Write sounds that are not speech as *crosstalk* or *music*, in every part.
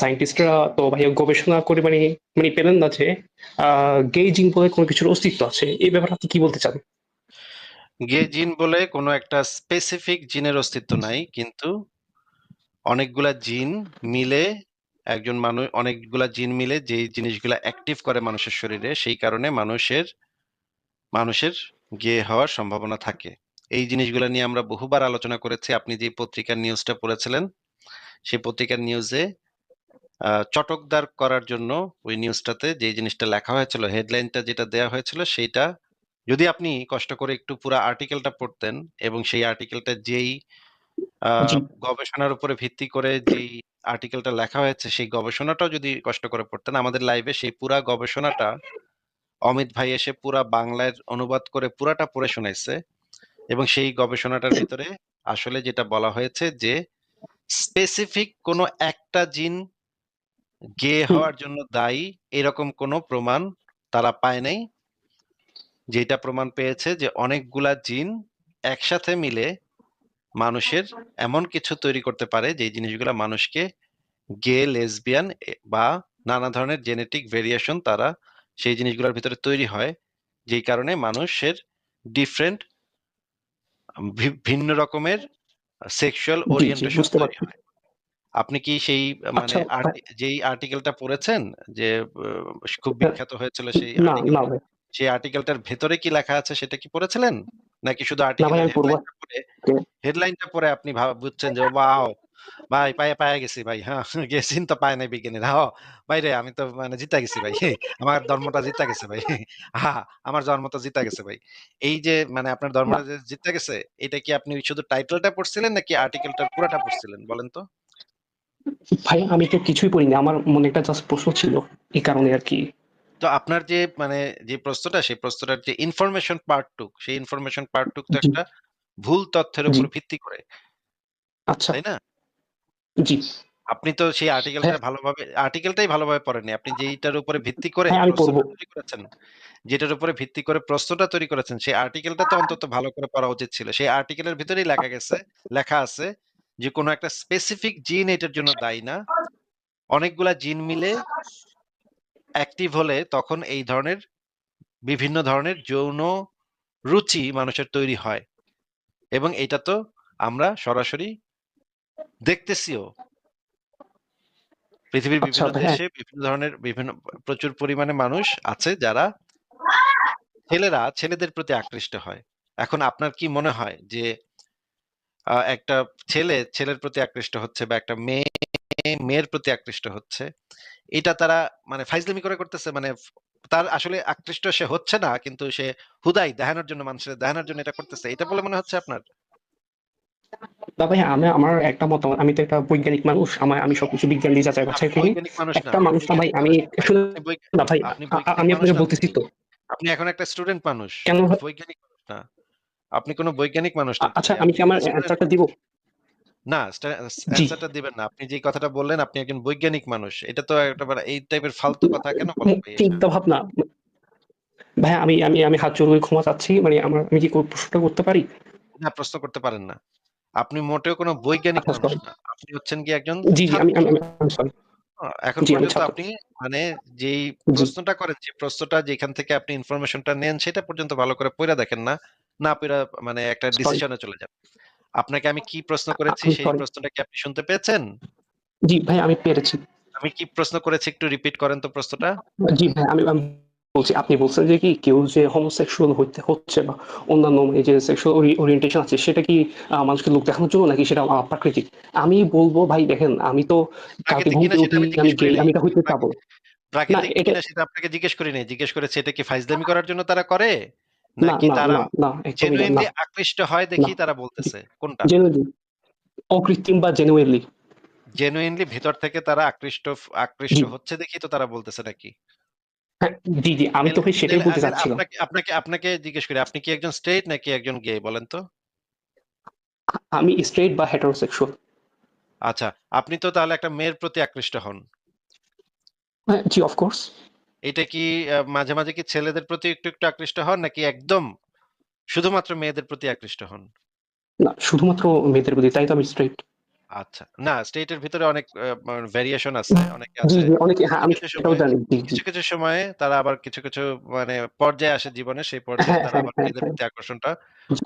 সায়েন্টিস্টরা তো ভাই গবেষণা করে মানে মানে পেলেন না যে গে জিন বলে কোনো কিছুর অস্তিত্ব আছে। এই ব্যাপারে আপনি কি বলতে চান? গে জিন বলে কোনো একটা স্পেসিফিক জিনের অস্তিত্ব নাই, কিন্তু অনেকগুলা জিন মিলে একজন মানুষ অনেকগুলা জিন মিলে যে জিনিসগুলা অ্যাক্টিভ করে মানুষের শরীরে, সেই কারণে মানুষের মানুষের গে হওয়ার সম্ভাবনা থাকে। এই জিনিসগুলো নিয়ে আমরা বহুবার আলোচনা করেছি। আপনি যে পত্রিকার নিউজটা পড়েছিলেন, সেই পত্রিকার নিউজে চটকদার করার জন্য ওই নিউজটাতে যে জিনিসটা লেখা হয়েছিল হেডলাইনটা যেটা দেয়া হয়েছিল সেইটা যদি আপনি কষ্ট করে একটু পুরো আর্টিকেলটা পড়তেন এবং সেই আর্টিকেলটা যেই গবেষণার উপরে ভিত্তি করে যেই আর্টিকেলটা লেখা হয়েছে সেই গবেষণাটাও যদি কষ্ট করে পড়তেন আমাদের লাইভে সেই পুরা গবেষণাটা অমিত ভাই এসে পুরা বাংলায় অনুবাদ করে পুরাটা পড়ে শোনাইছে এবং সেই গবেষণাটার ভিতরে আসলে যেটা বলা হয়েছে যে স্পেসিফিক কোনো একটা জিন গে হওয়ার জন্য দায়ী এরকম কোনো প্রমাণ তারা পায় নাই। যেটা প্রমাণ পেয়েছে যে অনেকগুলা জিন একসাথে মিলে মানুষের এমন কিছু তৈরি করতে পারে যে জিনিসগুলা মানুষকে গে লেসবিয়ান বা নানা ধরনের জেনেটিক ভেরিয়েশন তারা সেই জিনিসগুলোর ভিতরে তৈরি হয় যেই কারণে মানুষের ডিফারেন্ট ভিন্ন রকমের সেক্সুয়াল ওরিয়েন্টেশন তৈরি হয়। আপনি কি সেই মানে আচ্ছা, যেই আর্টিকেলটা পড়েছেন যে খুব। বিখ্যাত হয়েছিল সেই আর্টিকেল সেই আর্টিকেলটার ভেতরে কি লেখা আছে সেটা কি পড়েছিলেন? নাকি শুধু পড়ব। হেডলাইনটা পড়ে আপনি বুঝছেন যে ওয়াও ভাই পায়ে পায়ে গেছি ভাই হ্যাঁ *laughs* গেছিন তো পায় নাই বিজ্ঞানী হ্যাঁ ভাই রে আমি তো মানে জিতা গেছি ভাই আমার ধর্মটা জিতা গেছে ভাই হ্যাঁ আমার জন্ম তো জিতা গেছে ভাই। এই যে মানে আপনার ধর্মটা যে জিতা গেছে এটা কি আপনি শুধু টাইটেলটা পড়ছিলেন নাকি আর্টিকেলটার পুরোটা পড়ছিলেন বলেন তো? ভাই আমি তো কিছুই পড়িনি আমার মনে একটা জাস্ট প্রশ্ন ছিল এই কারণে আর কি। তো আপনার যে মানে যে প্রশ্নটা সেই প্রশ্নটার যে ইনফরমেশন পার্ট টুক সেই ইনফরমেশন পার্ট টুক তো একটা ভুল তথ্যের উপর ভিত্তি করে। আচ্ছা। তাই না? জি। আপনি তো সেই আর্টিকেলটা ভালোভাবে আর্টিকেলটাই ভালোভাবে পড়েননি। আপনি যেইটার উপরে ভিত্তি করে হ্যাঁ, তৈরি করেছেন যেটার উপরে ভিত্তি করে প্রশ্নটা তৈরি করেছেন সেই আর্টিকেলটা তো অন্তত ভালো করে পড়া উচিত ছিল। সেই আর্টিকেলের ভিতরেই লেখা গেছে লেখা আছে যে কোনো একটা স্পেসিফিক জিন এটার জন্য দায়ী না। অনেকগুলা জিন মিলে অ্যাক্টিভ হলে তখন এই ধরনের বিভিন্ন ধরনের যৌন রুচি মানুষের তৈরি হয়। এবং এটা তো আমরা সরাসরি দেখতেছিও। পৃথিবীর আচ্ছা, বিভিন্ন হ্যাঁ। দেশে বিভিন্ন ধরনের বিভিন্ন প্রচুর পরিমাণে মানুষ আছে যারা ছেলেরা ছেলেদের প্রতি আকৃষ্ট হয়। এখন আপনার কি মনে হয় যে একটা ছেলে ছেলের প্রতি আকৃষ্ট হচ্ছে বা একটা মেয়ে মেয়ের প্রতি আকৃষ্ট হচ্ছে। এটা তারা মানে ফাইজলামি করে করতেছে মানে তার আসলে আকৃষ্ট সে হচ্ছে না কিন্তু সে হুদাই দেখানোর জন্য মানুষের দেখানোর জন্য এটা করতেছে। এটা বলে মনে হচ্ছে আপনার? না ভাই আমি আমার একটা মতামত আমি তো একটা বৈজ্ঞানিক মানুষ আমার আমি সবকিছু বিজ্ঞান দিয়ে যাচাই বাছাই করি। একটা মানুষ না ভাই আমি না ভাই আমি আপনাকে বলতেছি তো। আপনি এখন একটা স্টুডেন্ট মানুষ কেন বৈজ্ঞানিক মানুষ না। আপনি কোনো বৈজ্ঞানিক মানুষ না। আচ্ছা আমি কি আমার অ্যান্সারটা দিব? না। অ্যান্সারটা দিবেন না। আপনি যে কথাটা বললেন আপনি একজন বৈজ্ঞানিক মানুষ। এটা তো একটা এই টাইপের ফালতু কথা কেন বলেন? চিন্তা ভাবনা। ভাই আমি আমি আমি হাত জোর করে ক্ষমা চাচ্ছি। মানে আমার আমি কি প্রশ্নটা করতে পারি? না প্রশ্ন করতে পারেন না। আপনি মোটেও কোনো বৈজ্ঞানিক আচ্ছা, মানুষ না। আপনি হচ্ছেন কি একজন জি জি আমি আমি সরি এখন জি, আমি পর্যন্ত ছাত্র। আপনি মানে যেই জি। প্রশ্নটা করেন যে প্রশ্নটা যেখান থেকে আপনি ইনফরমেশনটা নেন সেটা পর্যন্ত ভালো করে পড়া দেখেন না না পড়া মানে একটা. ডিসিশনে চলে যান আপনাকে আমি কি প্রশ্ন করেছি আমি সেই. প্রশ্নটা কি আপনি শুনতে পেয়েছেন জি ভাই আমি পেরেছি আমি কি প্রশ্ন করেছি একটু রিপিট করেন তো প্রশ্নটা জি ভাই আমি আমি বলছি আপনি বলছেন যে কি কেউ যে হোমোসেক্সুয়াল হইতে হচ্ছে বা অন্যান্য এই যে সেক্সুয়াল ওরিয়েন্টেশন আছে সেটা কি মানুষকে লোক দেখানোর জন্য নাকি সেটা প্রাকৃতিক? আমি বলব ভাই দেখেন আমি তো ঘুম আমি এটা হইতে পাবো প্রাকৃতিক কিনা সেটা আপনাকে জিজ্ঞেস করি নাই জিজ্ঞেস করেছে এটা কি ফাইজলামি করার জন্য তারা করে? নাকি তারা জেনুইনলি আকৃষ্ট হয় দেখি তারা বলতেছে? কোনটা? জেনুইনলি অকৃত্রিম বা জেনুইনলি জেনুইনলি ভিতর থেকে তারা আকৃষ্ট আকৃষ্ট হচ্ছে দেখি তো তারা বলতেছে নাকি? জি জি আমি তো ভাই সেটাই বলতে চাচ্ছিলাম। আপনাকে আপনাকে আপনাকে জিজ্ঞেস করি আপনি কি একজন স্ট্রেট নাকি একজন গে বলেন তো? আমি স্ট্রেট বা হেটারোসেক্সুয়াল আচ্ছা আপনি তো তাহলে একটা মেয়ের প্রতি আকৃষ্ট হন। জি অফকোর্স এটা কি মাঝে মাঝে কি ছেলেদের প্রতি একটু একটু আকৃষ্ট হন নাকি একদম শুধুমাত্র মেয়েদের প্রতি আকৃষ্ট হন? না শুধুমাত্র মেয়েদের প্রতি তাই তো আমি স্ট্রেট আচ্ছা। না স্টেটের ভিতরে অনেক ভেরিয়েশন আছে। অনেকে আছে। অনেকে হ্যাঁ, কিছু, আমি কিছু সেটাও সময়ে জানি। জি, জি। কিছু, কিছু সময়ে তারা আবার কিছু, কিছু মানে পর্যায়ে আসে জীবনে সেই পর্যায়ে হ্যাঁ, তারা হ্যাঁ, আবার নিজেদের। প্রতি আকর্ষণটা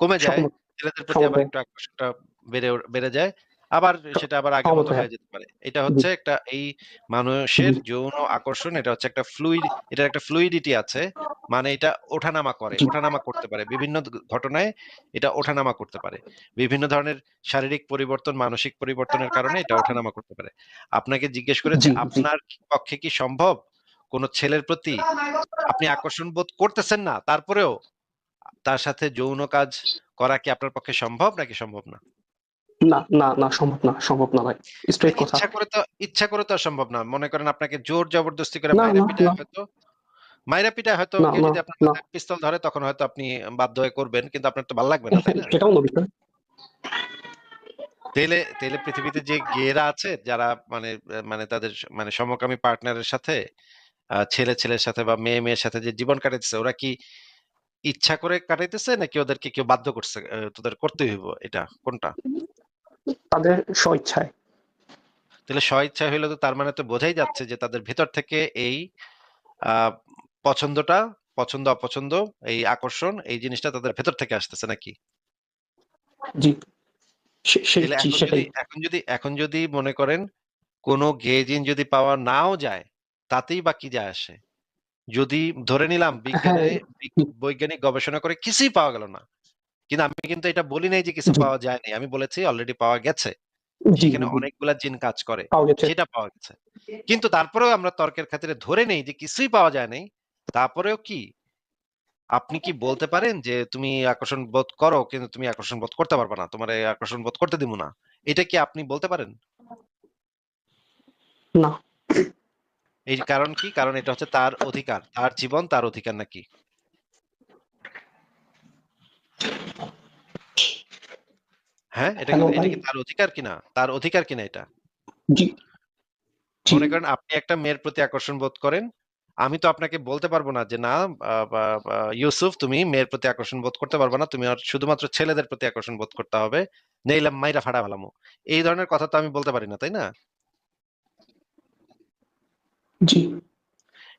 কমে যায়। ছেলেদের প্রতি আবার একটু আকর্ষণটা বেড়ে বেড়ে যায়। আবার সেটা আবার সহমত মতো হয়ে যেতে পারে। এটা হচ্ছে একটা এই মানুষের যৌন আকর্ষণ এটা হচ্ছে একটা ফ্লুইড এটার একটা ফ্লুইডিটি আছে। মানে এটা ওঠানামা করে, ওঠানামা করতে পারে। বিভিন্ন ঘটনায় এটা ওঠানামা করতে পারে। বিভিন্ন ধরনের শারীরিক পরিবর্তন, মানসিক পরিবর্তনের কারণে এটা ওঠানামা করতে পারে। আপনাকে জিজ্ঞেস করেছে। আপনার পক্ষে কি সম্ভব কোন ছেলের প্রতি আপনি আকর্ষণ বোধ করতেছেন না, তারপরেও তার সাথে যৌন কাজ করা কি আপনার পক্ষে সম্ভব নাকি সম্ভব না? না, না, না সম্ভব না, সম্ভব না ভাই। স্ট্রেইট কথা। ইচ্ছা করে তো ইচ্ছা করে তো সম্ভব না। মনে করেন আপনাকে জোর জবরদস্তি করে না, মাইরা পিটায় হয়তো মাইরা পিটায় হয়তো যদি আপনার পিস্তল ধরে তখন হয়তো আপনি বাধ্য হয়ে করবেন। কিন্তু আপনার তো ভালো লাগবে না, তাই না? বিষয়। তাইলে তাইলে পৃথিবীতে যে গেরা আছে যারা মানে মানে তাদের মানে সমকামী পার্টনারের সাথে ছেলে ছেলের সাথে বা মেয়ে মেয়ের সাথে যে জীবন কাটাইতেছে ওরা কি ইচ্ছা করে কাটাইতেছে নাকি ওদেরকে কেউ বাধ্য করছে? তোদের করতেই হইব এটা কোনটা? তাদের স্বইচ্ছায়। তাহলে স্বইচ্ছায় হইলে তো তার মানে তো বোঝাই যাচ্ছে যে তাদের ভেতর থেকে এই পছন্দটা, পছন্দ অপছন্দ, এই আকর্ষণ এই জিনিসটা তাদের ভেতর থেকে আসতেছে নাকি? জি, এখন যদি এখন যদি মনে করেন কোন গে জিন যদি পাওয়া নাও যায়, তাতেই বা কি যায় আসে? যদি ধরে নিলাম হ্যাঁ, বিজ্ঞানে বৈজ্ঞানিক গবেষণা করে কিছুই পাওয়া গেল না। কিন্তু আমি কিন্তু এটা বলি নাই যে কিছু পাওয়া যায়নি। আমি বলেছি অলরেডি পাওয়া গেছে। সেখানে অনেকগুলা জিন কাজ করে। সেটা পাওয়া গেছে। কিন্তু তারপরেও আমরা তর্কের খাতিরে ধরে নেই যে কিছুই পাওয়া যায় নাই। তারপরেও কি আপনি কি বলতে পারেন যে তুমি আকর্ষণ বোধ করো কিন্তু তুমি আকর্ষণ বোধ করতে পারবা না। তোমারে আকর্ষণ বোধ করতে দিমু না। এটা কি আপনি বলতে পারেন? না, এই কারণ কি? কারণ এটা হচ্ছে তার অধিকার। তার জীবন তার অধিকার নাকি? হ্যাঁ? এটা কি এটা কি তার অধিকার কিনা? তার অধিকার কিনা এটা? মনে করেন আপনি একটা মেয়ের প্রতি আকর্ষণ বোধ করেন। আমি তো আপনাকে বলতে পারব না যে না ইউসুফ তুমি মেয়ের প্রতি আকর্ষণ বোধ করতে পারবা না। তুমি আর শুধুমাত্র ছেলেদের প্রতি আকর্ষণ বোধ করতে হবে। নেইলাম মাইরা ফাড়া ফেলামু। এই ধরনের কথা তো আমি বলতে পারি না, তাই না? জি,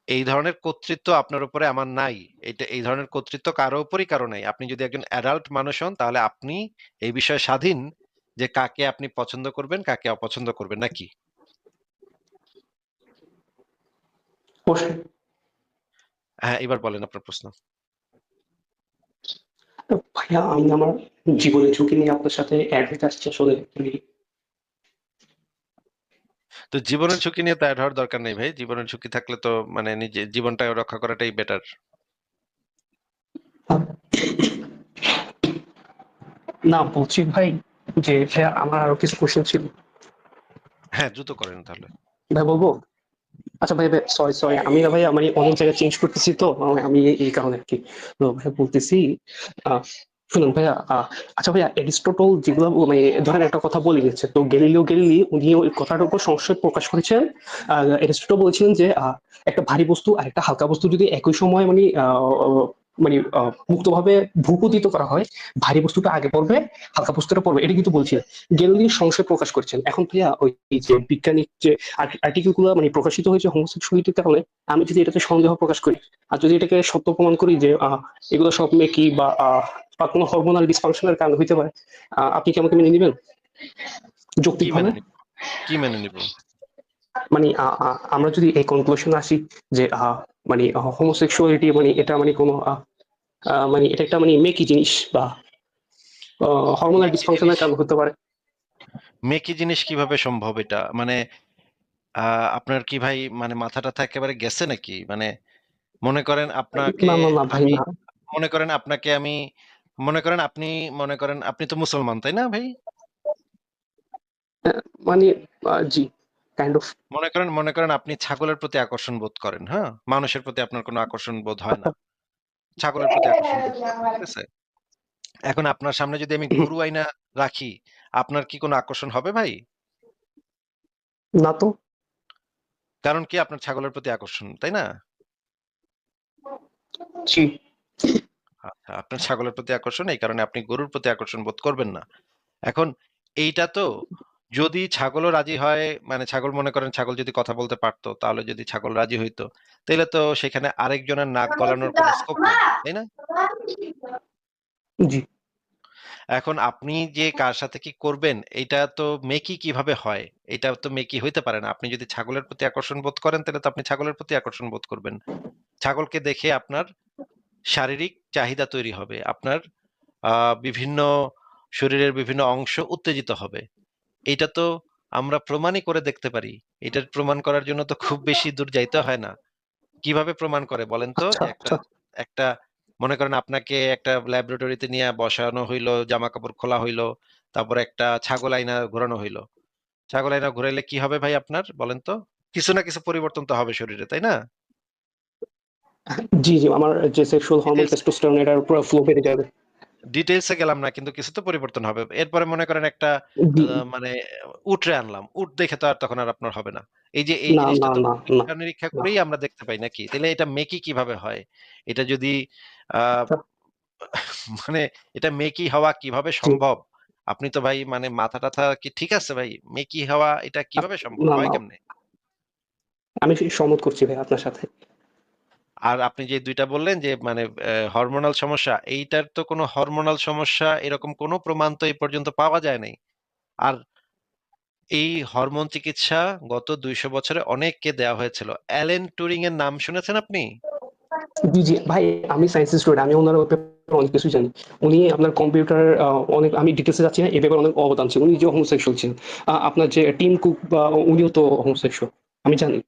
এই ধরনের কর্তৃত্ব আপনার উপরে আমার নাই। এইটা এই ধরনের কর্তৃত্ব কারও উপরই কারও নাই। আপনি যদি একজন অ্যাডাল্ট মানুষ হন তাহলে আপনি এই বিষয়ে স্বাধীন যে কাকে আপনি পছন্দ করবেন, কাকে অপছন্দ করবেন নাকি? হ্যাঁ, এবার বলেন আপনার প্রশ্ন। ভাইয়া আমি আমার জীবনের ঝুঁকি নিয়ে আপনার সাথে আসছি আসলে তো জীবনের ঝুঁকি নিয়ে তো এড হওয়ার দরকার নেই ভাই। জীবনের ঝুঁকি থাকলে তো মানে নিজে জীবনটা রক্ষা করাটাই বেটার। না বলছি ভাই যে আমার আরও কিছু কোয়েশ্চেন ছিল। হ্যাঁ, দ্রুত করেন তাহলে। ভাই বলব? আচ্ছা ভাই, ভাই সরি, সরি। আমি না ভাইয়া মানে অনেক জায়গায় চেঞ্জ করতেছি তো আমি এই কারণে আরকি। তো ভাইয়া বলতেছি শুনুন ভাইয়া আচ্ছা ভাইয়া এরিস্টটল যেগুলো মানে ধরেন একটা কথা বলে গেছে। তো গ্যালিলিও গ্যালিলি, উনি ওই কথাটার উপর সংশয় প্রকাশ করেছেন। আ এরিস্টটল বলেছিলেন যে একটা ভারী বস্তু আর একটা হালকা বস্তু যদি একই সময় মানে মানে মুক্তভাবে ভূপতিত করা হয়, ভারী বস্তুটা আগে পড়বে, হালকা বস্তুটা পড়বে। এটা কিন্তু বলছিলেন। গ্যালিলি সংশয় প্রকাশ করেছেন। এখন ভাইয়া ওই যে বিজ্ঞানিক যে আর্টি আর্টিকেলগুলা মানে প্রকাশিত হয়েছে হোমোসেক্সুয়ালিটির কারণে আমি যদি এটাতে সন্দেহ প্রকাশ করি আর যদি এটাকে সত্য প্রমাণ করি যে আহ, এগুলো সব মেকি বা আহ, বা কোনো হরমোনাল ডিসফাংশনের কারণে হইতে পারে আহ, আপনি কি আমাকে মেনে নেবেন কি যৌক্তিকভাবে কি মেনে নিব? মানে আমরা যদি এই কনক্লুশন আসি যে আহ, মানে হোমোসেক্সুয়ালিটি মানে এটা মানে কোনো মানে এটা একটা মানে মেকি জিনিস বা হরমোনাল ডিসফাংশনের কারণে হতে পারে মেকি জিনিস কীভাবে সম্ভব এটা? মানে আপনার কি ভাই মানে মাথা-টাথা একেবারে গেছে নাকি? মানে মনে করেন আপনাকে মনে করেন আপনাকে আমি মনে করেন আপনি মনে করেন আপনি তো মুসলমান, তাই না ভাই? মানে জি কাইন্ড অফ মনে করেন মনে করেন আপনি ছাগলের প্রতি আকর্ষণ বোধ করেন, হ্যাঁ? মানুষের প্রতি আপনার কোনো আকর্ষণ বোধ হয় না। ছাগলের প্রতি আকর্ষণ বোধ ঠিক আছে? এখন আপনার সামনে যদি আমি গরু আইনা রাখি, আপনার কি কোনো আকর্ষণ হবে ভাই? না তো কারণ কি আপনার ছাগলের প্রতি আকর্ষণ, তাই না? জি আচ্ছা, আপনার ছাগলের প্রতি আকর্ষণ এই কারণে আপনি গরুর প্রতি আকর্ষণ বোধ করবেন না। এখন এইটা তো যদি ছাগলও রাজি হয় মানে ছাগল মনে করেন ছাগল যদি কথা বলতে পারতো তাহলে যদি ছাগল রাজি হইতো তাহলে তো সেখানে আরেকজনের নাক গলানোর কোনো স্কোপ নেই তাই না? জি। এখন আপনি যে কার সাথে কি করবেন এটা তো মেকি কীভাবে হয়? এটা তো মেকি হইতে পারে না। আপনি যদি ছাগলের প্রতি আকর্ষণ বোধ করেন তাহলে তো আপনি ছাগলের প্রতি আকর্ষণ বোধ করবেন। ছাগলকে দেখে আপনার শারীরিক চাহিদা তৈরি হবে আপনার আহ, বিভিন্ন শরীরের বিভিন্ন অংশ উত্তেজিত হবে। এটা তো আমরা প্রমাণই করে দেখতে পারি। এটার প্রমাণ করার জন্য তো খুব বেশি দূর যাইতে হয় না। কীভাবে প্রমাণ করে বলেন তো? আচ্ছা একটা আচ্ছা। একটা মনে করেন আপনাকে একটা ল্যাবরেটরিতে নিয়ে বসানো হইল জামা কাপড় খোলা হইল তারপর একটা ছাগল আইনা ঘোরানো হইল। ছাগল আইনা ঘুরাইলে কি হবে ভাই আপনার বলেন তো? কিছু না কিছু পরিবর্তন তো হবে শরীরে তাই না? জি জি আমার যে সেক্সুয়াল হরমোন টেস্টোস্টেরন এটার পুরো ফ্লো বেড়ে যাবে। ডিটেলসে গেলাম না কিন্তু কিছু তো পরিবর্তন হবে। এরপরে মনে করেন একটা মানে উটরে আনলাম। উট দেখে তো আর তখন আর আপনার হবে না। এই যে এই জিনিসটা তো নিরীক্ষা করেই আমরা দেখতে পাই নাকি? তাহলে এটা মেকি কীভাবে হয়? এটা যদি আচ্ছা। *laughs* মানে এটা মেকি হওয়া কীভাবে সম্ভব? আপনি তো ভাই মানে মাথা টাথা কি ঠিক আছে ভাই? মেকি হওয়া এটা কীভাবে সম্ভব? হয়। কেমনে? আমি সম্মত করছি ভাই আপনার সাথে। আর আপনি যে দুইটা বললেন যে মানে হরমোনাল সমস্যা, এইটার তো কোনো হরমোনাল সমস্যা এরকম কোনো প্রমাণ তো এই পর্যন্ত পাওয়া যায় নাই আর এই হরমোন চিকিৎসা গত দুইশো বছরে অনেককে দেওয়া হয়েছিল। অ্যালেন টুরিং এর নাম শুনেছেন আপনি? জি জি। ভাই, আমি সায়েন্স স্টুডেন্ট আমি ওনার ব্যাপারে অনেক কিছু জানি। উনি আপনার কম্পিউটার অনেক, আমি ডিটেলসে যাচ্ছি না, এ ব্যাপারে অনেক অবদান ছিল। উনি যে হোমোসেক্সুয়াল ছিলেন আপনার যে টিম কুক বা উনিও তো হোমোসেক্সুয়াল আমি জানি।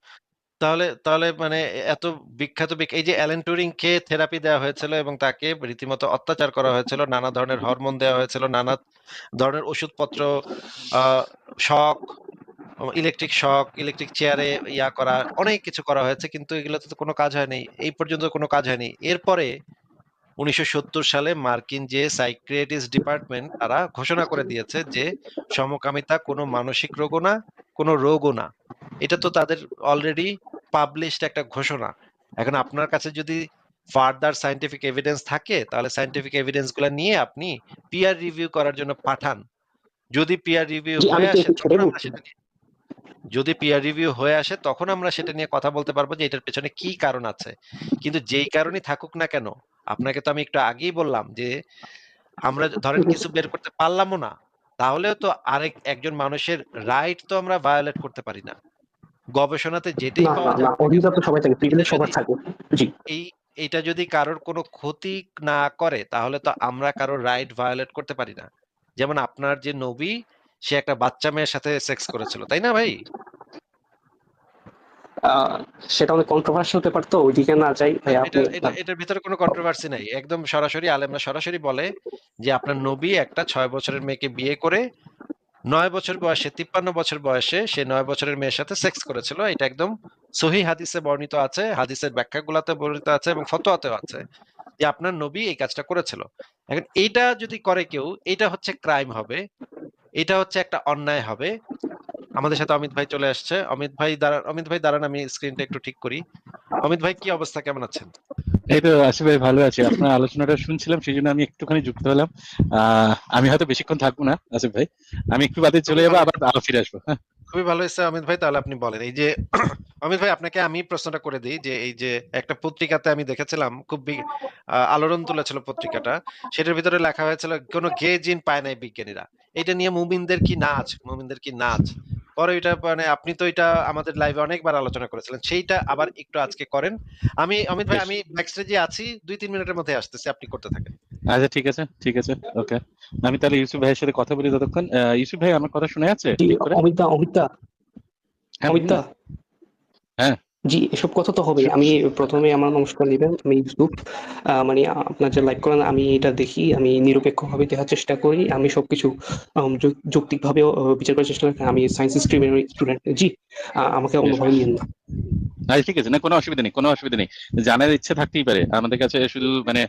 তাহলে তাহলে মানে এত বিখ্যাত এই যে অ্যালেন টুরিং কে থেরাপি দেওয়া হয়েছিল এবং তাকে রীতিমতো অত্যাচার করা হয়েছিল, নানা ধরনের হরমোন দেওয়া হয়েছিল, নানা ধরনের ওষুধপত্র শক, ইলেকট্রিক শক, ইলেকট্রিক চেয়ারে ইয়া করা, অনেক কিছু করা হয়েছে, কিন্তু এগুলোতে তো কোনো কাজ হয়নি। এই পর্যন্ত কোনো কাজ হয়নি। এরপরে উনিশশো সত্তর সালে মার্কিন যে সাইক্রিয়াটিস্ট ডিপার্টমেন্ট তারা ঘোষণা করে দিয়েছে যে সমকামিতা কোনো মানসিক রোগও না কোনো রোগও না। এটা তো তাদের অলরেডি পাবলিশড একটা ঘোষণা। এখন আপনার কাছে যদি ফার্দার সাইন্টিফিক এভিডেন্স থাকে তাহলে সাইন্টিফিক এভিডেন্সগুলা নিয়ে আপনি পিয়ার রিভিউ করার জন্য পাঠান। যদি পিয়ার রিভিউ হয়ে আসে যদি পিয়ার রিভিউ হয়ে আসে তখন আমরা সেটা নিয়ে কথা বলতে পারব যে এটার পেছনে কি কারণ আছে। কিন্তু যেই কারণই থাকুক না কেন আপনাকে তো আমি একটু আগেই বললাম যে আমরা *laughs* ধরেন কিছু বের করতে পারলামও না তাহলেও তো আরেক একজন মানুষের রাইট তো আমরা ভায়োলেট করতে পারি না। গবেষণাতে যেতেই পাওয়া না যাবে অধিকার তো সবাই থাকে প্রিভিলেজ সবার যদি- থাকে। জি। এই এটা যদি কারোর কোনো ক্ষতি না করে তাহলে তো আমরা কারোর রাইট ভায়োলেট করতে পারি না। যেমন আপনার যে নবী সে একটা বাচ্চা মেয়ের সাথে সেক্স করেছিল তাই না ভাই? সেটা অনেক কন্ট্রোভার্সি হতে পারতো ওইদিকে না যাই ভাই আপনি এটার ভিতরে কোনো কন্ট্রোভার্সি নাই। একদম সরাসরি আলেমরা সরাসরি বলে যে আপনার নবী একটা ছয় বছরের মেয়েকে বিয়ে করে নয় বছর বয়সে তিপ্পান্ন বছর বয়সে সে নয় বছরের মেয়ের সাথে সেক্স করেছিল। এটা একদম সহি হাদিসে বর্ণিত আছে হাদিসের ব্যাখ্যাগুলোতে বর্ণিত আছে এবং ফতোয়াতেও আছে যে আপনার নবী এই কাজটা করেছিল। এখন এইটা যদি করে কেউ এটা হচ্ছে ক্রাইম হবে এটা হচ্ছে একটা অন্যায় হবে। আমাদের সাথে অমিত ভাই চলে আসছে। অমিত ভাই দাঁড়ান অমিত ভাই দাঁড়ান আমি স্ক্রিনটা একটু ঠিক করি। অমিত ভাই কি অবস্থা? কেমন আছেন? এই তো আসিফ ভাই ভালো আছি। আপনার আলোচনাটা শুনছিলাম সেই জন্য আমি একটুখানি যুক্ত হলাম। আহ, আমি হয়তো বেশিক্ষণ থাকব না আসিফ ভাই। আমি একটু বাদে চলে যাব আবার আবার ফিরে আসব। হ্যাঁ। খুবই ভালো হয়েছে অমিত ভাই তাহলে আপনি বলেন। এই যে অমিত ভাই আপনাকে আমি প্রশ্নটা করে দিই যে এই যে একটা পত্রিকাতে আমি দেখেছিলাম খুব আলোড়ন তুলেছিল পত্রিকাটা। সেটার ভিতরে লেখা হয়েছিল কোনো গে জিন পায় নাই বিজ্ঞানীরা। এটা নিয়ে মুমিনদের কি নাচ? মুমিনদের কি নাচ? পরে এটা মানে আপনি তো এটা আমাদের লাইভে অনেকবার আলোচনা করেছিলেন সেইটা আবার একটু আজকে করেন। আমি অমিত ভাই আমি ব্যাকস্টেজে আছি দুই তিন মিনিটের মধ্যে আসতেছি আপনি করতে থাকেন। আচ্ছা ঠিক আছে ঠিক আছে ওকে আমি তাহলে ইউসুফ ভাইয়ের সাথে কথা বলি ততক্ষণ ইউসুফ ভাই আমার কথা শুনে আছে? জি অমিতা অমিতা। হ্যাঁ, অমিতা। হ্যাঁ। জি এসব কথা তো হবেই। আমি প্রথমে আমার নমস্কার নিবেন আমি ইউসুফ। আহ, মানে আপনার যে লাইক করেন আমি এটা দেখি আমি নিরপেক্ষভাবে দেখার চেষ্টা করি। আমি সবকিছু যৌক্তিকভাবে বিচার করার চেষ্টা করি। আমি সায়েন্স স্ট্রিমের স্টুডেন্ট জি আমাকে অন্যভাবে নিয়ে না। আচ্ছা ঠিক আছে, না, কোনো অসুবিধা নেই, কোনো অসুবিধা নেই। জানার ইচ্ছে থাকতেই পারে। আমাদের কাছে শুধু মানে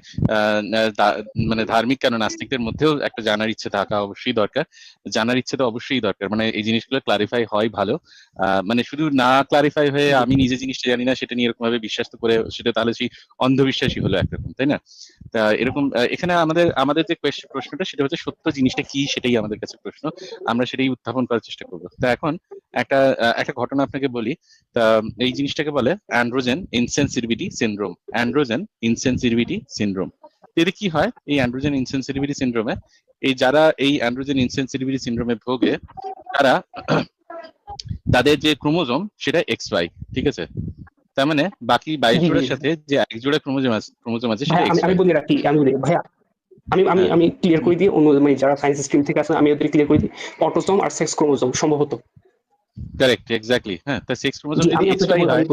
মানে ধার্মিক কেন নাস্তিকদের মধ্যেও একটা জানার ইচ্ছে থাকা অবশ্যই দরকার। জানার ইচ্ছে তো অবশ্যই দরকার। মানে এই জিনিসগুলো ক্লারিফাই হয় ভালো। মানে শুধু না ক্লারিফাই হয়ে আমি নিজে জিনিসটা জানি না, সেটা নিয়ে এরকম ভাবে বিশ্বাস তো করে, সেটা তাহলে সেই অন্ধবিশ্বাসী হলো একরকম তাই না? তা এরকম এখানে আমাদের আমাদের যে প্রশ্নটা সেটা হচ্ছে সত্য জিনিসটা কি সেটাই আমাদের কাছে প্রশ্ন। আমরা সেটাই উত্থাপন করার চেষ্টা করব। তা এখন একটা একটা ঘটনা আপনাকে বলি। তা এই জিনিসটাকে বলে androgen insensitivity syndrome. Androgen insensitivity syndrome. এতে কি হয়? এই অ্যান্ড্রোজেন ইনসেন্সিটিভিটি সিনড্রোমে এই যারা এই অ্যান্ড্রোজেন ইনসেন্সিটিভিটি সিনড্রোমে ভোগে তারা তাদের যে ক্রোমোজোম সেটা এক্স ওয়াই ঠিক আছে? তার মানে বাকি বাইশ জি, জি। জোড়ার সাথে যে এক জোড়া ক্রোমোজোম আছে ক্রোমোজোম আছে সেটা আমি এক্স আমি বলি রাখি আমি বলি ভাইয়া আমি আমি হ্যাঁ। আমি ক্লিয়ার করে দিই অন্য মানে যারা সায়েন্স স্ট্রিম থেকে আছে আমি ওদের ক্লিয়ার করে দিই। অটোসোম আর সেক্স ক্রোমোজোম সম্ভবত। কারেক্ট এক্স্যাক্টলি হ্যাঁ তা সেক্স ক্রোমোজোম যদি হয়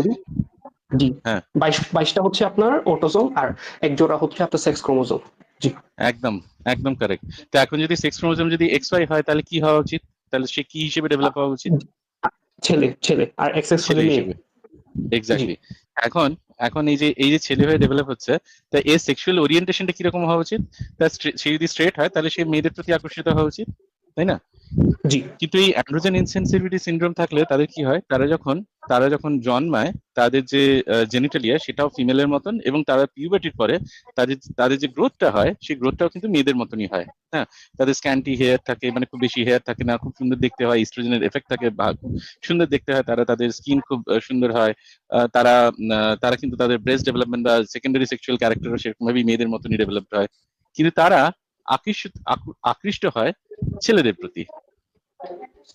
জি হ্যাঁ। বাইশ বাইশটা হচ্ছে আপনার অটোসোম আর এক জোড়া হচ্ছে আপনার সেক্স ক্রোমোজোম একদম একদম কারেক্ট তো এখন যদি সেক্স ক্রোমোজোম যদি এক্স ওয়াই হয় তাহলে কি হওয়া উচিত? তাহলে সে কি হিসেবে ডেভেলপ হওয়া উচিত? ছেলে ছেলে আর এক্স এক্স ছেলে হলে মেয়ে। এক্স্যাক্টলি এখন এখন এই যে এই যে ছেলে হয়ে ডেভেলপ হচ্ছে তা এর সেক্সুয়াল ওরিয়েন্টেশনটা কীরকম হওয়া উচিত? তা সে যদি স্ট্রেট হয় তাহলে সে মেয়েদের প্রতি আকর্ষিত হওয়া উচিত? তাই না? জি। কিন্তু এই অ্যান্ড্রোজেন ইনসেন্সিটিভিটি সিনড্রোম থাকলে তাদের কি হয়? তারা যখন তারা যখন জন্মায় তাদের যে জেনিটালিয়া সেটাও ফিমেলের মতন এবং তারা পিউবার্টির পরে তাদের তাদের যে গ্রোথটা হয় সেই গ্রোথটাও কিন্তু মেয়েদের মতনই হয়। হ্যাঁ? তাদের স্ক্যান্টি হেয়ার থাকে মানে খুব বেশি হেয়ার থাকে না খুব সুন্দর দেখতে হয় ইস্ট্রোজেনের এফেক্ট থাকে বা খুব সুন্দর দেখতে হয় তারা তাদের স্কিন খুব সুন্দর হয়। আহ, তারা তারা কিন্তু তাদের ব্রেস্ট ডেভেলপমেন্ট বা সেকেন্ডারি সেক্সুয়াল ক্যারেক্টারও সেরকম ভাবেই মেয়েদের মতনই ডেভেলপড হয়। কিন্তু তারা আকৃষ্ট আকু- আকৃষ্ট হয় ছেলেদের প্রতি।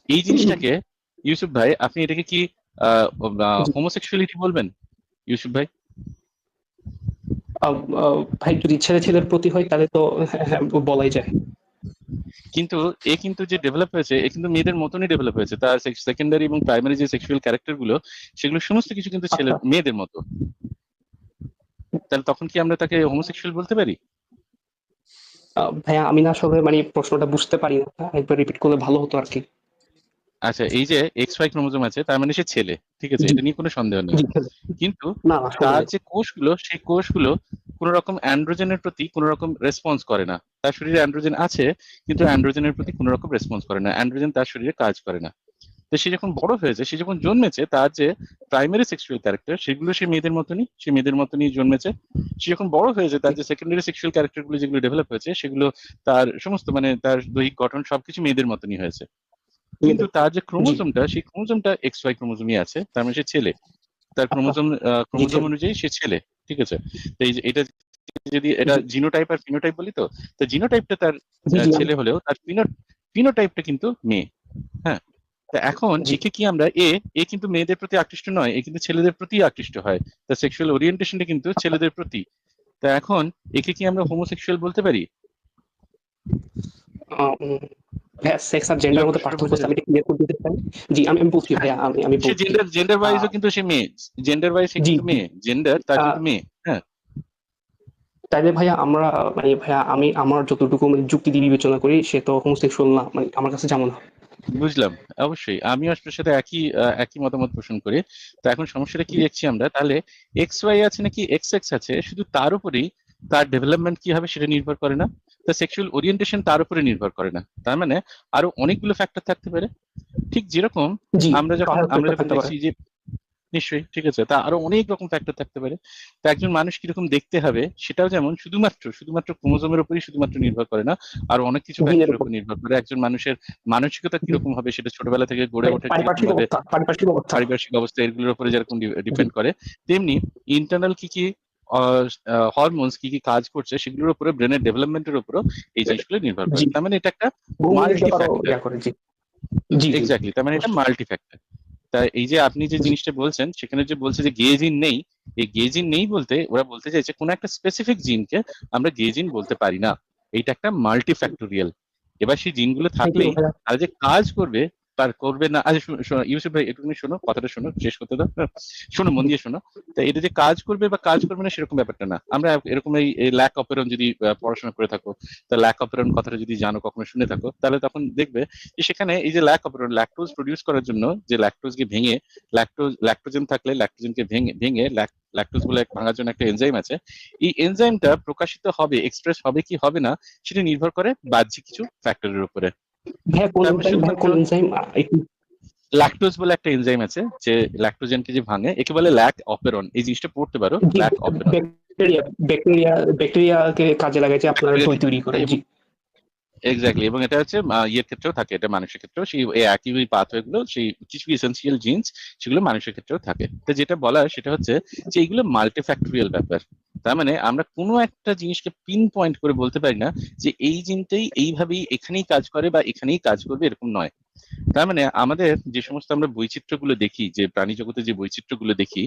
এই জিনিসটাকে ইউসুফ ভাই আপনি এটাকে কি হোমোসেক্সুয়ালিটি বলবেন? ইউসুফ ভাই? ভাই যদি ছেলে ছেলের প্রতি হয় তাহলে তো বলাই যায়। কিন্তু এ কিন্তু যে ডেভেলপ হয়েছে এ কিন্তু মেয়েদের মতনই ডেভেলপ হয়েছে। তার সেকেন্ডারি এবং প্রাইমারি যে সেক্সুয়াল ক্যারেক্টারগুলো সেগুলো সমস্ত কিছু কিন্তু ছেলে আচ্ছা। মেয়েদের মতো। তাহলে তখন কি আমরা তাকে হোমোসেক্সুয়াল বলতে পারি? ভাইয়া আমি না আসলে মানে প্রশ্নটা বুঝতে পারি না। একবার রিপিট করলে ভালো হতো আর কি আচ্ছা এই যে এক্স ওয়াই ক্রোমোজোম আছে তার মানে সে ছেলে ঠিক আছে? এটা নিয়ে কোনো সন্দেহ নেই। কিন্তু তার যে কোষগুলো সেই কোষগুলো কোন রকম অ্যান্ড্রোজেনের প্রতি কোন রকম রেসপন্স করে না। তার শরীরে অ্যান্ড্রোজেন আছে কিন্তু অ্যান্ড্রোজেনের প্রতি কোন রকম রেসপন্স করে না। অ্যান্ড্রোজেন তার শরীরে কাজ করে না। তো সে যখন বড় হয়েছে সে যখন জন্মেছে তার যে প্রাইমারি সেক্সুয়াল ক্যারেক্টার সেগুলো সে মেয়েদের মতনই সে মেয়েদের মতনই জন্মেছে। সে যখন বড় হয়েছে তার যে সেকেন্ডারি সেক্সুয়াল ক্যারেক্টারগুলো যেগুলো ডেভেলপ হয়েছে সেগুলো তার সমস্ত মানে তার দৈহিক গঠন সবকিছু মেয়েদের মতনই হয়েছে। কিন্তু তার যে ক্রোমোজোমটা সেই ক্রোমোজোমটা এক্স ওয়াই ক্রোমোজোমই আছে তার মানে সে ছেলে। তার ক্রোমোজোম ক্রোমোজোম ছেলে। অনুযায়ী সে ছেলে ঠিক আছে? তো এই যে এটা যদি এটা জিনোটাইপ আর ফিনোটাইপ বলি তো তো জিনোটাইপটা তার ছেলে হলেও তার ফিনোটাইপটা কিন্তু মেয়ে হ্যাঁ? এখন জি। একে কি আমরা এ এ কিন্তু মেয়েদের প্রতি আকৃষ্ট নয় এ কিন্তু ছেলেদের প্রতি আকৃষ্ট হয়। তার সেক্সুয়াল ওরিয়েন্টেশনটা কিন্তু ছেলেদের প্রতি। তা এখন একে কি আমরা হোমোসেক্সুয়াল বলতে পারি? সেক্স আর জেন্ডার মধ্যে পার্থক্য আমি ক্লিয়ার করে দিতে পারি জি আমি আমি বলছি ভাইয়া আমি আমি বলছি। জেন্ডার জেন্ডার ওয়াইজও কিন্তু সে মেয়ে। জেন্ডার ওয়াইজ সে জি, কিন্তু মেয়ে। জেন্ডার তার কিন্তু মেয়ে। হ্যাঁ। তাইলে ভাইয়া আমরা মানে ভাইয়া আমি আমার যতটুকু মানে যুক্তি দিয়ে বিবেচনা করি সে তো হোমোসেক্সুয়াল না মানে আমার কাছে যেমন হয়। বুঝলাম অবশ্যই। আমি আপনার সাথে একই একই মতামত পোষণ করি। তো এখন সমস্যাটা কি দেখছি আমরা? তাহলে এক্স ওয়াই আছে নাকি এক্স এক্স আছে শুধু তার উপরেই তার ডেভেলপমেন্ট কি হবে সেটা নির্ভর করে না। তার সেক্সুয়াল ওরিয়েন্টেশন তার উপরে নির্ভর করে না। তার মানে আরও অনেকগুলো ফ্যাক্টর থাকতে পারে। ঠিক যেরকম আমরা যখন আমরা যখন দেখছি যে নিশ্চয়ই ঠিক আছে। তা আরও অনেক রকম ফ্যাক্টর থাকতে পারে। তা একজন মানুষ কীরকম দেখতে হবে সেটাও যেমন শুধুমাত্র শুধুমাত্র ক্রোমোজোমের উপরই শুধুমাত্র নির্ভর করে না আর অনেক কিছু ফ্যাক্টরের উপর। নির্ভর করে। একজন মানুষের মানসিকতা কীরকম হবে সেটা ছোটবেলা থেকে গড়ে ওঠে পারিপার্শ্বিক অবস্থা এগুলোর উপরে যেরকম ডিপেন্ড করে তেমনি ইন্টারনাল কি কি হরমোনস কি কি কাজ করছে সেগুলোর উপরে ব্রেনের ডেভেলপমেন্টের উপরও এই জিনিসগুলো নির্ভর করে। তার মানে এটা একটা জি জি জি। এক্স্যাক্টলি তার মানে এটা মাল্টি ফ্যাক্টর তা এই যে আপনি যে জিনিসটা বলছেন সেখানে যে বলছে যে গেজিন নেই এই গেজিন নেই বলতে ওরা বলতে চাইছে কোন একটা স্পেসিফিক জিনকে আমরা গেজিন বলতে পারি না। এইটা একটা মাল্টিফ্যাক্টোরিয়াল এবার সেই জিনগুলো থাকলেই আর তারা যে কাজ করবে পার করবে না। আচ্ছা শোনো, শোনো, ইউসুফ ভাই একটুখানি শোনো কথাটা শোনো শেষ করতে দাও। শোনো মন দিয়ে শোনো। তা এটা যে কাজ করবে বা কাজ করবে না সেরকম ব্যাপারটা না। আমরা এরকম এই ল্যাক অপেরন যদি পড়াশোনা করে থাকো তা ল্যাক অপেরন কথাটা যদি জানো কখনো শুনে থাকো তাহলে তখন দেখবে যে সেখানে এই যে ল্যাক অপেরন ল্যাকটোজ প্রডিউস করার জন্য যে ল্যাকটোজকে ভেঙে ল্যাকটোজ ল্যাকটোজেন থাকলে ল্যাকটোজেনকে ভেঙে ভেঙে ল্যাকটোজ বলে ভাঙার জন্য একটা এনজাইম আছে। এই এনজাইমটা প্রকাশিত হবে এক্সপ্রেস হবে কি হবে না সেটা নির্ভর করে বাহ্যিক কিছু ফ্যাক্টরের উপরে। একটু ল্যাকটোজ বলে একটা এনজাইম আছে যে ল্যাকটোজেনকে যে ভাঙে একে বলে ল্যাক অপেরন এই জিনিসটা পড়তে পারো ল্যাক অপেরন ব্যাকটেরিয়া ব্যাকটেরিয়া ব্যাকটেরিয়াকে কাজে লাগাইছে আপনার দই তৈরি করে জি। এক্স্যাক্টলি এবং এটা হচ্ছে ইয়ের ক্ষেত্রেও থাকে এটা মানুষের ক্ষেত্রেও সেই একই পাথওয়ে গুলো সেই কিছু এসেন্সিয়াল জিন্স সেগুলো মানুষের ক্ষেত্রেও থাকে। তো যেটা বলা হয় সেটা হচ্ছে যে এইগুলো মাল্টিফ্যাক্টরিয়াল ব্যাপার। তার মানে আমরা কোনো একটা জিনিসকে পিন পয়েন্ট করে বলতে পারি না যে এই জিনটাই এইভাবেই এখানেই কাজ করে বা এখানেই কাজ করবে, এরকম নয়। তার মানে আমাদের যে সমস্ত আমরা বৈচিত্র্যগুলো দেখি, যে প্রাণী জগতে যে বৈচিত্র্যগুলো দেখি,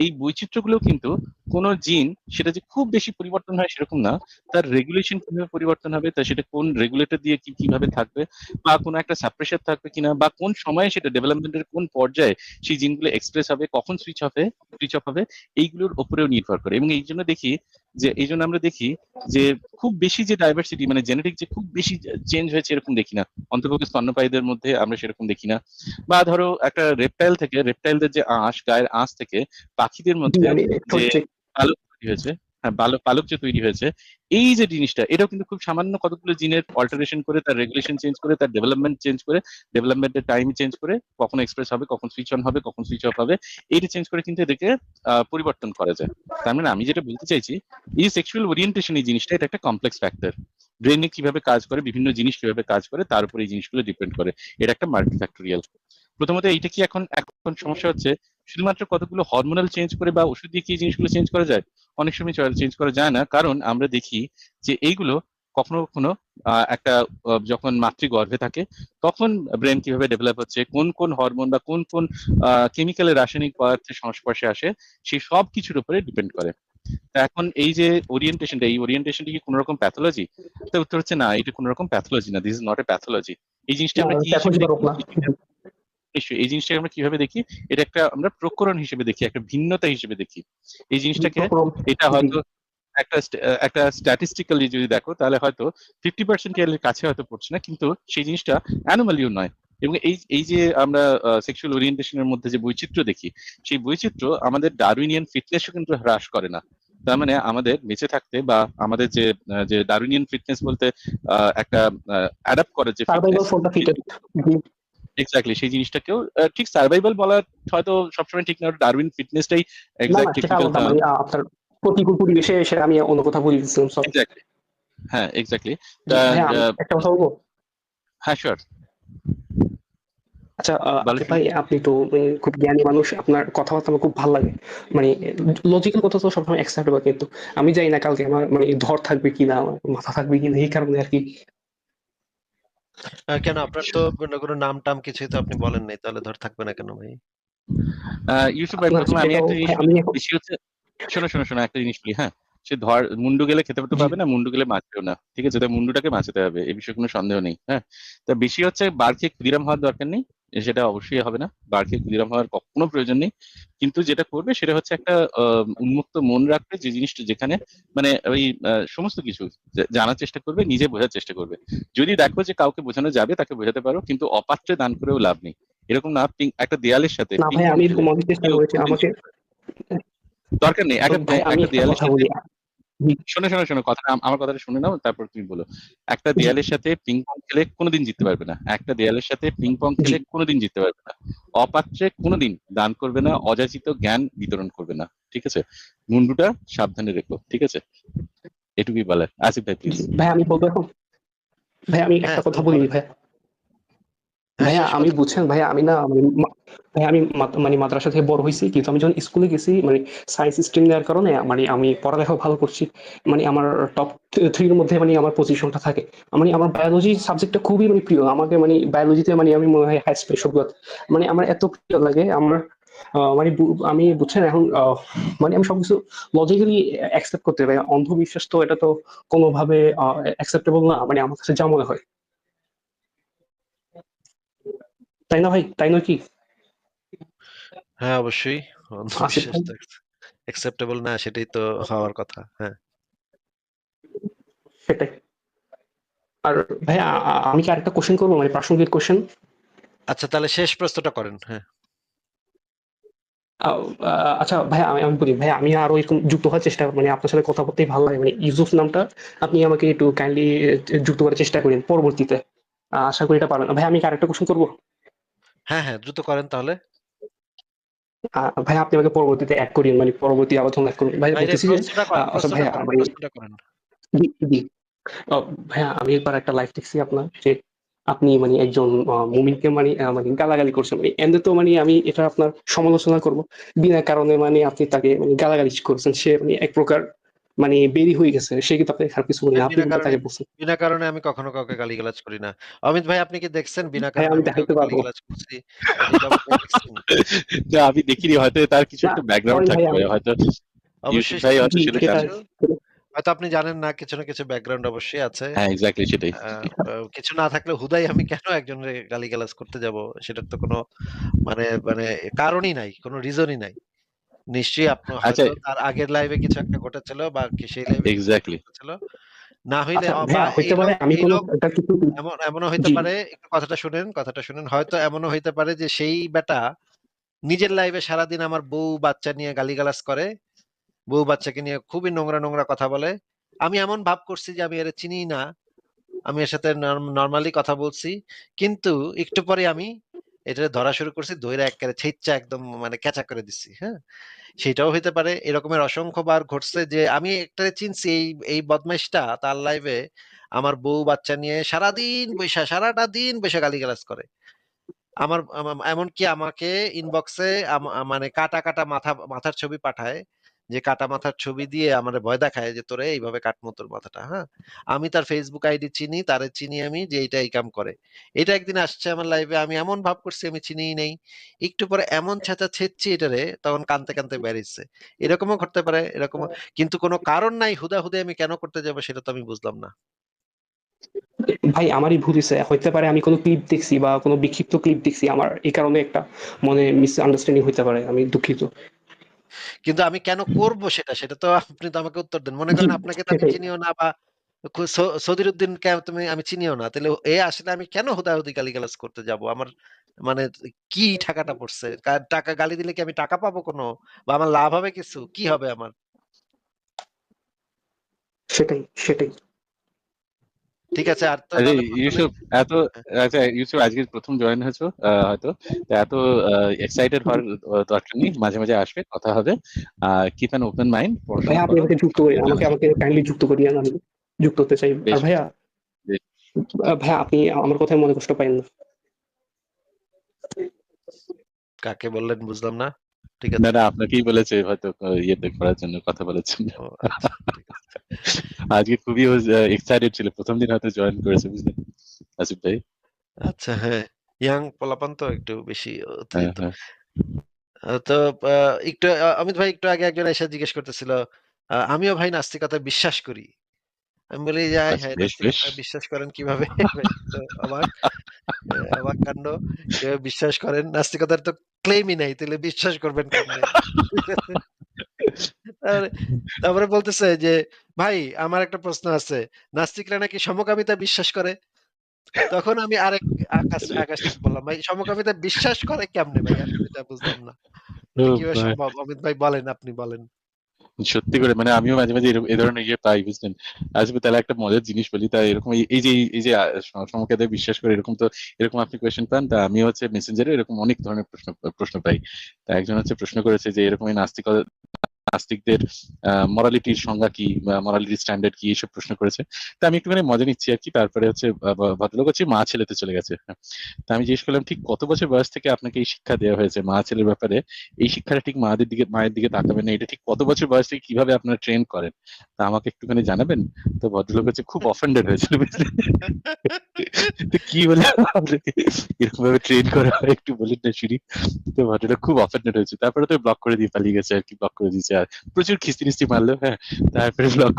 এই বৈচিত্র্যগুলো কিন্তু কোনো জিন সেটা যে খুব বেশি পরিবর্তন হয় সেরকম না। তার রেগুলেশন কীভাবে পরিবর্তন হবে, তা সেটা কোন রেগুলেটর দিয়ে কীভাবে থাকবে, বা কোনো একটা সাপ্রেসার থাকবে কিনা, বা কোন সময়ে সেটা ডেভেলপমেন্টের কোন পর্যায়ে সেই জিনগুলো এক্সপ্রেস হবে, কখন সুইচ হবে সুইচ অফ হবে, এইগুলোর উপরেও নির্ভর করে। এবং এই জন্য দেখি যে এই জন্য আমরা দেখি যে খুব বেশি যে ডাইভার্সিটি মানে জেনেটিক যে খুব বেশি চেঞ্জ হয়েছে এরকম দেখি না। অন্তর্ভুক্ত স্তন্যপায়ীদের মধ্যে আমরা সেরকম দেখি না। বা ধরো একটা রেপটাইল থেকে রেপটাইলদের যে আঁশ গায়ের আঁশ থেকে পাখিদের মধ্যে যে আলো তৈরি হয়েছে হ্যাঁ যে তৈরি হয়েছে, এই যে জিনিসটা, এটাও কিন্তু খুব সামান্য কতগুলো জিনের অল্টারেশন করে, তার রেগুলেশন চেঞ্জ করে, তার ডেভেলপমেন্ট চেঞ্জ করে ডেভেলপমেন্টের টাইম চেঞ্জ করে, কখন এক্সপ্রেস হবে, কখন সুইচ অন হবে, কখন সুইচ অফ হবে এইটা চেঞ্জ করে কিন্তু এদেরকে পরিবর্তন করা যায়। তার মানে আমি যেটা বলতে চাইছি, এই সেক্সুয়াল ওরিয়েন্টেশন এই জিনিসটা, এটা একটা কমপ্লেক্স ফ্যাক্টর ব্রেনে কীভাবে কাজ করে, বিভিন্ন জিনিস কীভাবে কাজ করে, তার উপর এই জিনিসগুলো ডিপেন্ড করে। এটা একটা মাল্টি মাল্টিফ্যাক্টোরিয়াল প্রথমত এইটা কি এখন এখন সমস্যা হচ্ছে শুধুমাত্র কতগুলো হরমোনাল চেঞ্জ করে বা ওষুধ দিয়ে কি জিনিসগুলো চেঞ্জ করা যায়? অনেক সময় চয়েল চেঞ্জ করা যায় না। কারণ আমরা দেখি যে এইগুলো কখনো কখনো একটা যখন মাতৃগর্ভে থাকে তখন ব্রেন কীভাবে ডেভেলপ হচ্ছে কোন কোন হরমোন বা কোন কোন কেমিক্যালের রাসায়নিক পদার্থের সংস্পর্শে আসে সেই সব কিছুর উপরে ডিপেন্ড করে। তা এখন এই যে ওরিয়েন্টেশনটা এই ওরিয়েন্টেশনটা কি কোনো রকম প্যাথোলজি তো উত্তর হচ্ছে না এটা কোনো রকম প্যাথোলজি না this is not a pathology এই জিনিসটা আমরা কি নিশ্চয়ই এই জিনিসটাকে আমরা কীভাবে দেখি? এটা একটা আমরা প্রকরণ হিসেবে দেখি একটা ভিন্নতা হিসেবে দেখি। এই জিনিসটাকে এটা হয়তো একটা একটা স্ট্যাটিস্টিক্যালি যদি দেখো তাহলে হয়তো ফিফটি পার্সেন্ট এর কাছে হয়তো পড়ছে না কিন্তু সেই জিনিসটা অ্যানোমালিও নয়। এবং এই এই যে আমরা সেক্সুয়াল ওরিয়েন্টেশনের মধ্যে যে বৈচিত্র্য দেখি সেই বৈচিত্র্য আমাদের ডারউইনিয়ান ফিটনেসও কিন্তু হ্রাস করে না। তার মানে আমাদের বেঁচে থাকতে বা আমাদের যে যে ডারউইনিয়ান ফিটনেস বলতে আহ, একটা অ্যাডাপ্ট করে যে এক্স্যাক্টলি সেই জিনিসটাকেও ঠিক সার্ভাইভাল বলা হয়তো সবসময় ঠিক না ডারউইন ফিটনেসটাই টেকনিক্যাল আহ, আপনার প্রতিকূল পরিবেশে সেটা আমি অন্য কথা বলে এক্স্যাক্টলি হ্যাঁ এক্স্যাক্টলি একটা কথা বলব? হ্যাঁ শিওর আচ্ছা আহ, ভাই আপনি তো খুব জ্ঞানী মানুষ আপনার কথাবার্তা আমার খুব ভালো লাগে। মানে লজিক্যাল কথা তো সবসময় অ্যাকসেপ্টেবল কিন্তু আমি জানি না কালকে আমার মানে ধর থাকবে কিনা আমার মাথা থাকবে কিনা এই কারণে আর কি কেন? আপনার তো কোনো কোনো নাম টাম কিছুই তো আপনি বলেন নাই তাহলে ধর থাকবে না কেন ভাই? ইউসুফ ভাই প্রথমে আমি একটা জিনিস আমি বেশি হচ্ছে শোনো শোনো শোনো একটা জিনিস বলি হ্যাঁ? সে ধর মুন্ডু গেলে খেতে পেতে পাবে না মুন্ডু গেলে বাঁচবেও না ঠিক আছে? তাই মুন্ডুটাকে বাঁচাতে হবে এ বিষয়ে কোনো সন্দেহ নেই হ্যাঁ? তা বেশি হচ্ছে বার খেয়ে ক্ষুদিরাম হওয়ার দরকার নেই সেটা অবশ্যই হবে না। খেয়ে ক্ষুদিরাম হওয়ার কখনো প্রয়োজন নেই। কিন্তু যেটা করবে সেটা হচ্ছে একটা উন্মুক্ত মন রাখবে যে জিনিসটা যেখানে মানে ওই সমস্ত কিছু জানার চেষ্টা করবে নিজে বোঝার চেষ্টা করবে। যদি দেখো যে কাউকে বোঝানো যাবে তাকে বোঝাতে পারো কিন্তু অপাত্রে দান করেও লাভ নেই। এরকম না একটা দেয়ালের সাথে আমি এরকম অনেক চেষ্টা কেউ করেছি আমাকে দরকার নেই একটা দেয়ালের সাথে শোনো শোনো শোনো কথা আমার কথাটা শুনে নাও তারপর তুমি বলো। একটা দেয়ালের সাথে পিং পং খেলে কোনোদিন জিততে পারবে না। একটা দেয়ালের সাথে পিং পং খেলে কোনোদিন জিততে পারবে না। অপাত্রে কোনোদিন দান করবে না অযাচিত জ্ঞান বিতরণ করবে না। ঠিক আছে? মুন্ডুটা সাবধানে রেখো ঠিক আছে? এটুকুই বলে আসিফ ভাই প্লিজ ভাই আমি বলব ভাই আমি একটা হ্যাঁ, কথা বলি। ভাই। ভাইয়া আমি বুঝছেন ভাইয়া আমি না মানে ভাইয়া আমি মানে মাদ্রাসা থেকে বড় হয়েছি কিন্তু আমি যখন স্কুলে গেছি মানে সায়েন্স স্ট্রিম নেওয়ার কারণে মানে আমি পড়ালেখা ভালো করছি। মানে আমার টপ থ্রির মধ্যে মানে আমার পজিশনটা থাকে। মানে আমার বায়োলজি সাবজেক্টটা খুবই মানে প্রিয়। আমাকে মানে বায়োলজিতে মানে আমি মনে হয় হাই স্পেশাল মানে আমার এত প্রিয় লাগে আমার মানে আমি বুঝছেন এখন মানে আমি সবকিছু লজিক্যালি অ্যাকসেপ্ট করতে পারি। অন্ধবিশ্বাস তো এটা তো কোনোভাবে অ্যাকসেপ্টেবল না মানে আমার কাছে যা মনে হয়। তাই না ভাই? তাই নয় কি? হ্যাঁ অবশ্যই। অন্ধবিশ্বাস ভাই? না সেটাই তো হওয়ার কথা হ্যাঁ। সেটাই। আর ভাই আমি কি আরেকটা কোশ্চেন করব? মানে প্রাসঙ্গিক কোশ্চেন আচ্ছা তাহলে শেষ প্রশ্নটা করেন হ্যাঁ। আচ্ছা ভাই আমি আমি বলি ভাই আমি আরও এরকম যুক্ত হওয়ার চেষ্টা মানে আপনার সাথে কথা বলতেই ভালো লাগে। মানে ইউসুফ নামটা আপনি আমাকে একটু কাইন্ডলি যুক্ত করার চেষ্টা করেন পরবর্তীতে। আশা করি এটা পারবেন। ভাই আমি কি আরেকটা কোশ্চেন করব? হ্যাঁ হ্যাঁ দ্রুত করেন তাহলে। আহ, ভাই আপনি আমাকে পরবর্তীতে অ্যাড করিন মানে পরবর্তী আলোচনা অ্যাড করুন ভাই বলতেছি যে প্রশ্নটা করেন আচ্ছা প্রশ্নটা ভাইয়া করেন প্রশ্নটা করেন। জি জি। আহ, ভাইয়া আমি একবার একটা লাইভ দেখছি আপনার যে আপনি মানে একজন মুমিনকে মানে মানে গালাগালি করছেন। মানে এমনি তো মানে আমি এটা আপনার সমালোচনা করব। বিনা কারণে মানে আপনি তাকে মানে গালাগালি করছেন। সে মানে এক প্রকার মানে বেরি হয়ে গেছে সে কিন্তু আপনাকে খারাপ কিছু বলেনি হ্যাঁ, আপনি তাকে বলছেন। বিনা কারণে আমি কখনো কাউকে গালিগালাজ করি না। অমিত ভাই আপনি কি দেখছেন বিনা কারণে আমি দেখাইতে পারব। না, আমি দেখিনি হয়তো তার কিছু একটা ব্যাকগ্রাউন্ড আমি- হয়তো অবশ্যই ভাই হয়তো সেটা হয়তো আপনি জানেন না কিছু না কিছু ব্যাকগ্রাউন্ড অবশ্যই আছে। হ্যাঁ এক্স্যাক্টলি সেটাই। কিছু না থাকলে হুদাই আমি কেন একজনের গালিগালাজ করতে যাব? সেটার তো কোনো মানে মানে কারণই নাই কোনো রিজনই নাই। নিশ্চয়ই আপনার আচ্ছা। তার আগের লাইভে কিছু একটা ঘটেছিল বা সেই লাইভে এক্স্যাক্টলি ঘটেছিল। না হইলে আচ্ছা আমি কোনো একটা কিছু এমন এমনও হইতে পারে একটু কথাটা শুনেন কথাটা শুনেন। হয়তো এমনও হইতে পারে যে সেই বেটা নিজের লাইভে সারাদিন আমার বউ বাচ্চা নিয়ে গালিগালাজ করে বউ বাচ্চাকে নিয়ে খুবই নোংরা নোংরা কথা বলে। আমি এমন ভাব করছি যে আমি এর চিনি না। আমি এর সাথে নর্মালি কথা বলছি। কিন্তু একটু পরে আমি এটা ধরা শুরু করছি ধৈর্য একেবারে ছেচ্চা একদম মানে ক্যাচা করে দিচ্ছি হ্যাঁ? সেটাও হইতে পারে, এরকমের অসংখ্য বার ঘটছে যে আমি একটা চিনছি এই এই বদমাইশটা তার লাইভে আমার বউ বাচ্চা নিয়ে সারাদিন বৈশা, সারাটা দিন বৈশা গালিগালাজ করে। আমার আম- এমনকি আমাকে ইনবক্সে মানে কাটা কাটা মাথা, মাথার ছবি পাঠায় যে কাটা মাথার ছবি দিয়ে আমার ভয় দেখায় যে তোরে এইভাবে কাটমো তোর মাথাটা হ্যাঁ? আমি তার ফেসবুক আইডি চিনি তারে চিনি আমি যে এইটা এই কাম করে। এটা একদিন আসছে আমার লাইভে আমি এমন ভাব করছি আমি চিনিই নেই। একটু পরে এমন ছেঁচা ছেচ্ছি এটারে তখন কানতে কানতে বেরিয়েছে। এরকমও ঘটতে পারে এরকম কিন্তু কোনো কারণ নাই হুদা হুদে আমি কেন করতে যাব সেটা তো আমি বুঝলাম না। ভাই আমারই ভুল হয়েছে হইতে পারে আমি কোনো ক্লিপ দেখছি বা কোনো বিক্ষিপ্ত ক্লিপ দেখছি আমার এই কারণে একটা মনে মিস আন্ডারস্ট্যান্ডিং হইতে পারে আমি দুঃখিত। কিন্তু আমি কেন করব সেটা সেটা তো আপনি তো আমাকে উত্তর দেন। মনে করেন আপনাকে তো আমি চিনিও না বা খু- স- সদিরুদ্দিন কে তুমি আমি চিনিও না। তাহলে এ আসলে আমি কেন হুদাহুদি গালিগালাজ করতে যাব? আমার মানে কি টাকাটা পড়ছে? টাকা গালি দিলে কি আমি টাকা পাবো কোনো? বা আমার লাভ হবে কিছু? কি হবে আমার? সেটাই সেটাই। ঠিক আছে আর তো ইউসুফ এত আচ্ছা ইউসুফ আজকে প্রথম জয়েন হয়েছো আহ, হয়তো। তো এত এক্সাইটেড হওয়ার আহ, দরকার নেই মাঝে মাঝে আসবে কথা হবে। কিপ অ্যান ওপেন মাইন্ড ভাই আপনি আমাকে যুক্ত করেন আমাকে আমাকে কাইন্ডলি যুক্ত করিয়েন আমি যুক্ত হতে চাই। আর ভাইয়া ভাইয়া আপনি আমার কথায় মনে কষ্ট পাইন না। কাকে বললেন বুঝলাম না। ঠিক আছে। না আপনাকেই বলেছে হয়তো ইয়েতে করার জন্য কথা বলেছেন। আজকে খুবই এক্সাইটেড ছিল। প্রথম দিন হয়তো জয়েন করেছে বুঝলেন আসিফ ভাই। আচ্ছা হ্যাঁ। ইয়াং পোলাপান তো একটু বেশি হ্যাঁ অতিরিক্ত হ্যাঁ। তো একটু অমিত ভাই একটু আগে একজন এসে জিজ্ঞেস করতেছিল আমিও ভাই নাস্তিকতা বিশ্বাস করি। আমি বলি যে "হায় হায় বিশ্বাস করেন কীভাবে? *laughs* অবাক। অবাক কাণ্ড। বিশ্বাস করেন? নাস্তিকতার তো ক্লেমই নাই তাহলে বিশ্বাস করবেন *laughs* তারপরে বলতেছে যে ভাই আমার একটা প্রশ্ন আছে। নাস্তিকরা নাকি সমকামিতা বিশ্বাস করে? তখন আমি আরেক আকাশ আকাশ বললাম ভাই সমকামিতা বিশ্বাস করে কেমনে ভাই? আমি বুঝলাম না। কীভাবে সম্ভব? অমিত ভাই বলেন আপনি বলেন। সত্যি করে মানে আমিও মাঝে মাঝে এ ধরনের ইয়ে পাই, বুঝলেন? আসবে তাহলে একটা মজার জিনিস বলি, তাই এরকম এই- যে, এই যে সমকে বিশ্বাস করে এরকম তো, এরকম আপনি কোয়েশ্চেন পান, তা আমি হচ্ছে মেসেঞ্জারে এরকম অনেক ধরনের প্রশ্ন প্রশ্ন পাই। তা একজন হচ্ছে প্রশ্ন করেছে যে, এরকম এই নাস্তিক নাস্তিকদের মরালিটির সংজ্ঞা কি, বা মরালিটির স্ট্যান্ডার্ড কি, এইসব প্রশ্ন করেছে। তা আমি একটুখানি মজা নিচ্ছি আর কি, তারপরে হচ্ছে ভদ্রলোক হচ্ছে মা ছেলেতে চলে গেছে। হ্যাঁ। তা আমি জিজ্ঞেস করলাম, ঠিক কত বছর বয়স থেকে আপনাকে এই শিক্ষা দেওয়া হয়েছে মা ছেলের ব্যাপারে? এই শিক্ষাটা ঠিক মাদের দিকে, মায়ের দিকে তাকাবেন না, এটা ঠিক কত বছর বয়স থেকে কীভাবে আপনারা ট্রেন করেন? তা আমাকে একটুখানি জানাবেন? তো ভদ্রলোক হচ্ছে খুব অফেন্ডেড হয়েছিল কি বলে এরকম ভাবে ট্রেন করা হয়, একটু বলেন না শুনি। তো ভদ্রলোক খুব অফেন্ডেড হয়েছে। তারপরে তো ব্লক করে দিয়ে পালিয়ে গেছে আর কি ব্লক করে দিয়েছে আর প্রচুর খিস্তি মিস্তি মারলো হ্যাঁ তারপরে ব্লক